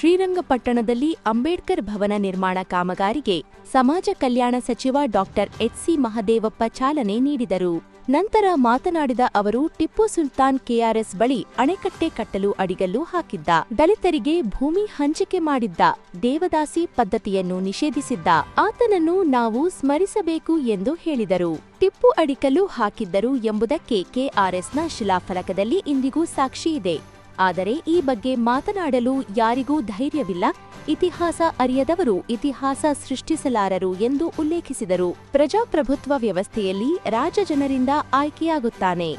ಶ್ರೀರಂಗಪಟ್ಟಣದಲ್ಲಿ ಅಂಬೇಡ್ಕರ್ ಭವನ ನಿರ್ಮಾಣ ಕಾಮಗಾರಿಗೆ ಸಮಾಜ ಕಲ್ಯಾಣ ಸಚಿವ ಡಾಕ್ಟರ್ ಎಚ್ಸಿ ಮಹದೇವಪ್ಪ ಚಾಲನೆ ನೀಡಿದರು. ನಂತರ ಮಾತನಾಡಿದ ಅವರು, ಟಿಪ್ಪು ಸುಲ್ತಾನ್ ಕೆಆರ್ಎಸ್ ಬಳಿ ಅಣೆಕಟ್ಟೆ ಕಟ್ಟಲು ಅಡಿಗಲ್ಲು ಹಾಕಿದ್ದ. ದಲಿತರಿಗೆ ಭೂಮಿ ಹಂಚಿಕೆ ಮಾಡಿದ್ದ. ದೇವದಾಸಿ ಪದ್ಧತಿಯನ್ನು ನಿಷೇಧಿಸಿದ್ದ. ಆತನನ್ನು ನಾವು ಸ್ಮರಿಸಬೇಕು ಎಂದು ಹೇಳಿದರು. ಟಿಪ್ಪು ಅಡಿಕಲ್ಲು ಹಾಕಿದ್ದರು ಎಂಬುದಕ್ಕೆ ಕೆಆರ್ಎಸ್ನ ಶಿಲಾಫಲಕದಲ್ಲಿ ಇಂದಿಗೂ ಸಾಕ್ಷಿ ಇದೆ. ಆದರೆ ಈ ಬಗ್ಗೆ ಮಾತನಾಡಲು ಯಾರಿಗೂ ಧೈರ್ಯವಿಲ್ಲ. ಇತಿಹಾಸ ಅರಿಯದವರು ಇತಿಹಾಸ ಸೃಷ್ಟಿಸಲಾರರು ಎಂದು ಉಲ್ಲೇಖಿಸಿದರು. ಪ್ರಜಾಪ್ರಭುತ್ವ ವ್ಯವಸ್ಥೆಯಲ್ಲಿ ರಾಜ ಜನರಿಂದ ಆಯ್ಕೆಯಾಗುತ್ತಾನೆ.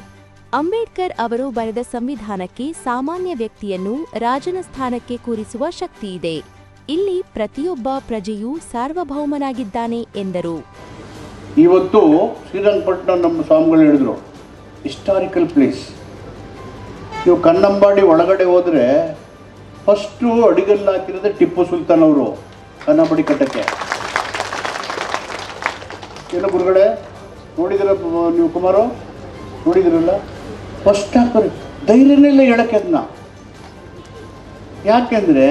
ಅಂಬೇಡ್ಕರ್ ಅವರು ಬರೆದ ಸಂವಿಧಾನಕ್ಕೆ ಸಾಮಾನ್ಯ ವ್ಯಕ್ತಿಯನ್ನು ರಾಜನ ಸ್ಥಾನಕ್ಕೆ ಕೂರಿಸುವ ಶಕ್ತಿಯಿದೆ ಇಲ್ಲಿ ಪ್ರತಿಯೊಬ್ಬ ಪ್ರಜೆಯೂ ಸಾರ್ವಭೌಮನಾಗಿದ್ದಾನೆ ಎಂದರು. ಇವತ್ತು ಶ್ರೀರಂಗಪಟ್ಟಣ ನಮ್ಮ ಸ್ವಾಮಿಗಳು ಹೇಳಿದ್ರು ಹಿಸ್ಟಾರಿಕಲ್ ಪ್ಲೇಸ್ ನೀವು ಕನ್ನಂಬಾಡಿ ಒಳಗಡೆ ಹೋದರೆ ಫಸ್ಟು ಅಡಿಗಲ್ಲು ಹಾಕಿರೋದೇ ಟಿಪ್ಪು ಸುಲ್ತಾನ್ ಅವರು ಕನ್ನಂಬಾಡಿ ಕಟ್ಟಕ್ಕೆ. ಏನೋ ಗುರುಗಡೆ ನೋಡಿದಿರ ನೀವು ಕುಮಾರು? ನೋಡಿದಿರಲ್ಲ? ಫಸ್ಟ್ ಹಾಕೋರಿ. ಧೈರ್ಯನೇ ಇಲ್ಲ ಹೇಳಕ್ಕೆ ಅದನ್ನ. ಯಾಕೆಂದರೆ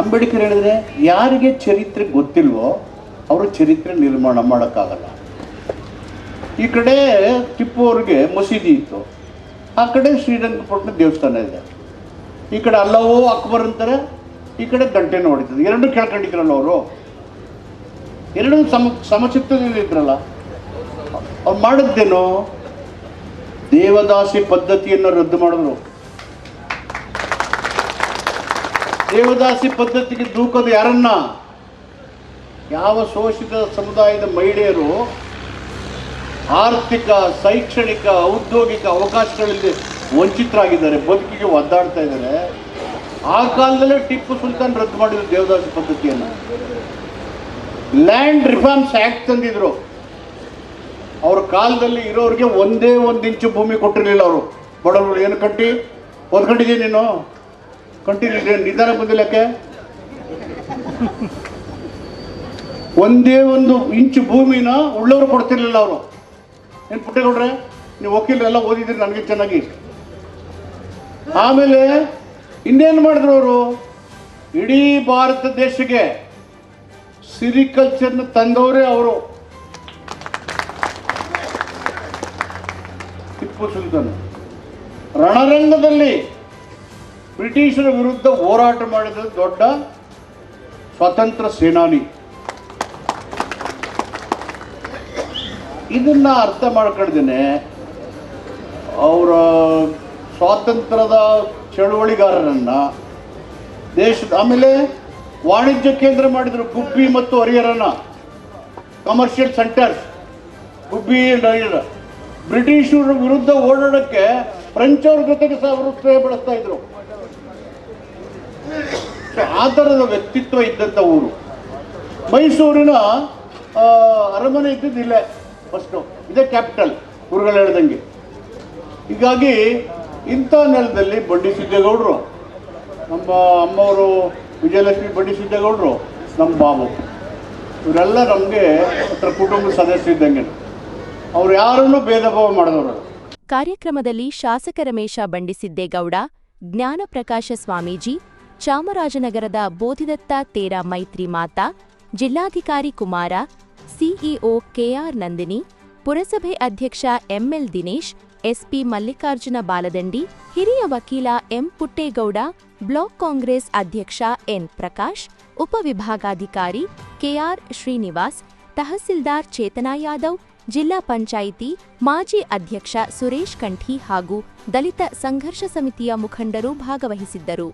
ಅಂಬೇಡ್ಕರ್ ಹೇಳಿದ್ರೆ ಯಾರಿಗೆ ಚರಿತ್ರೆ ಗೊತ್ತಿಲ್ವೋ ಅವರು ಚರಿತ್ರೆ ನಿರ್ಮಾಣ ಮಾಡೋಕ್ಕಾಗಲ್ಲ. ಈ ಕಡೆ ಟಿಪ್ಪು ಅವ್ರಿಗೆ ಮಸೀದಿ ಇತ್ತು. ಆ ಕಡೆ ಶ್ರೀರಂಗಪಟ್ಟಣ ದೇವಸ್ಥಾನ ಇದೆ. ಈ ಕಡೆ ಅಲ್ಲವೋ ಅಕ್ಬರ್ ಅಂತಾರೆ, ಈ ಕಡೆ ಗಂಟೆ ಹೊಡಿತದೆ. ಎರಡೂ ಕೇಳ್ಕೊಂಡಿದ್ರಲ್ಲ ಅವರು? ಎರಡೂ ಸಮ, ಸಮಚಿತ್ತದಿಂದ ಇದ್ರಲ್ಲ. ಅವ್ರು ಮಾಡಿದ್ದೇನು? ದೇವದಾಸಿ ಪದ್ಧತಿಯನ್ನು ರದ್ದು ಮಾಡಿದ್ರು. ದೇವದಾಸಿ ಪದ್ಧತಿಗೆ ದೂಕೋದು ಯಾರನ್ನ? ಯಾವ ಶೋಷಿತ ಸಮುದಾಯದ ಮಹಿಳೆಯರು ಆರ್ಥಿಕ, ಶೈಕ್ಷಣಿಕ, ಔದ್ಯೋಗಿಕ ಅವಕಾಶಗಳಲ್ಲಿ ವಂಚಿತರಾಗಿದ್ದಾರೆ, ಬದುಕಿಗೆ ಒದ್ದಾಡ್ತಾ ಇದ್ದಾರೆ. ಆ ಕಾಲದಲ್ಲೇ ಟಿಪ್ಪು ಸುಲ್ತಾನ್ ರದ್ದು ಮಾಡಿದ್ರು ದೇವದಾಸ ಪದ್ಧತಿಯನ್ನು. ಲ್ಯಾಂಡ್ ರಿಫಾರ್ಮ್ಸ್ ಆ್ಯಕ್ಟ್ ತಂದಿದ್ರು. ಅವ್ರ ಕಾಲದಲ್ಲಿ ಇರೋರಿಗೆ ಒಂದೇ ಒಂದು ಇಂಚು ಭೂಮಿ ಕೊಟ್ಟಿರಲಿಲ್ಲ ಅವರು. ಬಡವರು ಏನು ಕಟ್ಟಿ ಓದ್ಕೊಂಡಿದ್ದೀಯ ನೀನು? ಕಂಟಿನ್ಯೂ ನಿಧಾನ ಬಂದಿಲ್ಲಕ್ಕೆ ಒಂದೇ ಒಂದು ಇಂಚು ಭೂಮಿನ ಉಳ್ಳವರು ಕೊಡ್ತಿರ್ಲಿಲ್ಲ ಅವರು. ಏನು ಪುಟ್ಟೇಗೌಡ್ರೆ ನೀವು ವಕೀಲರೆಲ್ಲ ಓದಿದ್ರಿ ನನಗೆ ಚೆನ್ನಾಗಿ. ಆಮೇಲೆ ಇನ್ನೇನು ಮಾಡಿದ್ರು ಅವರು? ಇಡೀ ಭಾರತ ದೇಶಕ್ಕೆ ಸಿರಿಕಲ್ಚರ್ನ ತಂದವರೇ ಅವರು. ಟಿಪ್ಪು ಸುಲ್ತಾನ್. ರಣರಂಗದಲ್ಲಿ ಬ್ರಿಟಿಷರ ವಿರುದ್ಧ ಹೋರಾಟ ಮಾಡಿದ ದೊಡ್ಡ ಸ್ವತಂತ್ರ ಸೇನಾನಿ. ಇದನ್ನ ಅರ್ಥ ಮಾಡ್ಕೊಂಡಿದ್ದೇನೆ. ಅವರ ಸ್ವಾತಂತ್ರ್ಯದ ಚಳುವಳಿಗಾರರನ್ನ ದೇಶದ, ಆಮೇಲೆ ವಾಣಿಜ್ಯ ಕೇಂದ್ರ ಮಾಡಿದರು ಗುಬ್ಬಿ ಮತ್ತು ಹರಿಹರನ ಕಮರ್ಷಿಯಲ್ ಸೆಂಟರ್ಸ್ ಗುಬ್ಬಿ ಬ್ರಿಟಿಷರ ವಿರುದ್ಧ ಓಡಾಡಕ್ಕೆ ಫ್ರೆಂಚ್ ಅವ್ರ ಜೊತೆಗೆ ಸಹ ಬಳಸ್ತಾ ಇದ್ರು. ಆ ವ್ಯಕ್ತಿತ್ವ ಇದ್ದಂಥ ಊರು. ಮೈಸೂರಿನ ಅರಮನೆ ಇದ್ದಿದ್ದಿಲ್ಲ. ಫಸ್ಟು ಇದೇ ಕ್ಯಾಪಿಟಲ್ ಊರುಗಳು ಹೇಳ್ದಂಗೆ. ಹೀಗಾಗಿ ಇಂಥ ನೆಲದಲ್ಲಿ ಬಂಡಿ ಸಿದ್ದೇಗೌಡರು ನಮ್ಮ ಅಮ್ಮವರು ವಿಜಯಲಕ್ಷ್ಮಿ ಬಂಡಿ ಸಿದ್ದೇಗೌಡರು ನಮ್ಮ ಬಾಬು. ಇವರೆಲ್ಲ ನಮಗೆ ಕುಟುಂಬದ ಸದಸ್ಯ ಇದ್ದಂಗೆ. ಅವ್ರು ಯಾರನ್ನೂ ಭೇದ ಭಾವ ಮಾಡಿದವರು ಕಾರ್ಯಕ್ರಮದಲ್ಲಿ ಶಾಸಕ ರಮೇಶ ಬಂಡಿಸಿದ್ದೇಗೌಡ, ಜ್ಞಾನಪ್ರಕಾಶ ಸ್ವಾಮೀಜಿ, ಚಾಮರಾಜನಗರದ ಬೋಧಿದತ್ತ ತೇರ ಮೈತ್ರಿ ಮಾತಾ, ಜಿಲ್ಲಾಧಿಕಾರಿ ಕುಮಾರ ಸಿಇಒ ಕೆಆರ್ ನಂದಿನಿ, ಪುರಸಭೆ ಅಧ್ಯಕ್ಷ ಎಂಎಲ್ ದಿನೇಶ್, ಎಸ್ಪಿ ಮಲ್ಲಿಕಾರ್ಜುನ ಬಾಲದಂಡಿ, ಹಿರಿಯ ವಕೀಲ ಎಂ. ಪುಟ್ಟೇಗೌಡ, ಬ್ಲಾಕ್ ಕಾಂಗ್ರೆಸ್ ಅಧ್ಯಕ್ಷ ಎನ್. ಪ್ರಕಾಶ್ ಉಪವಿಭಾಗಾಧಿಕಾರಿ ಕೆಆರ್ ಶ್ರೀನಿವಾಸ್, ತಹಸೀಲ್ದಾರ್ ಚೇತನಾ ಯಾದವ್, ಜಿಲ್ಲಾ ಪಂಚಾಯಿತಿ ಮಾಜಿ ಅಧ್ಯಕ್ಷ ಸುರೇಶ್ ಕಂಠಿ ಹಾಗೂ ದಲಿತ ಸಂಘರ್ಷ ಸಮಿತಿಯ ಮುಖಂಡರು ಭಾಗವಹಿಸಿದ್ದರು.